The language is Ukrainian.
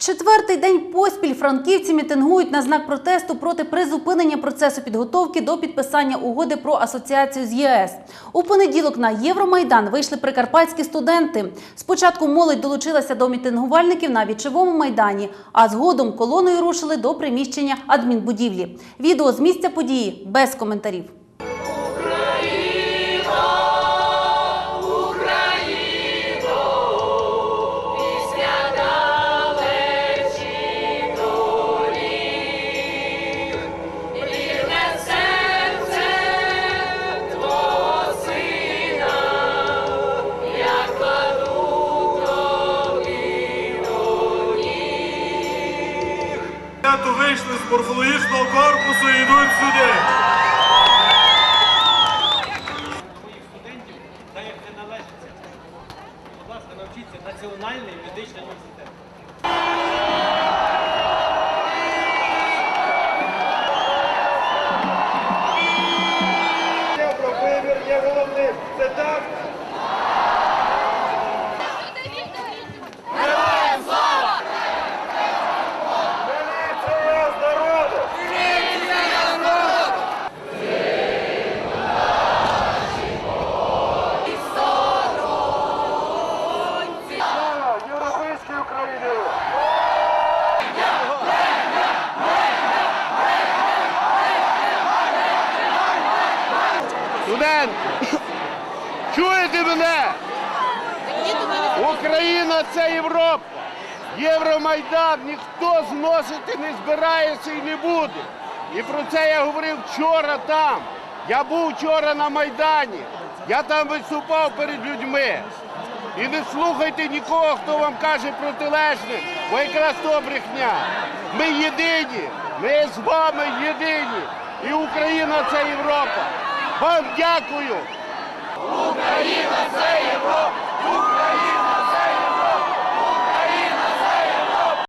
Четвертий день поспіль франківці мітингують на знак протесту проти призупинення процесу підготовки до підписання угоди про асоціацію з ЄС. У понеділок на Євромайдан вийшли прикарпатські студенти. Спочатку молодь долучилася до мітингувальників на вічовому майдані, а згодом колоною рушили до приміщення адмінбудівлі. Відео з місця події без коментарів. Студенти вийшли з морфологічного корпусу і йдуть сюди. своїх студентів, так як це належиться. Будь ласка, навчіться Національний медичний університет. Про вибір є головним. Це так? Студент, чуєте мене? Україна це Європа. Євромайдан ніхто зносити не збирається і не буде. І про це я говорив вчора там. Я був вчора на Майдані. Я там виступав перед людьми. І не слухайте нікого, хто вам каже протилежне, бо якраз то брехня. Ми єдині, ми з вами єдині. І Україна це Європа. Вам дякую. Україна це Європа.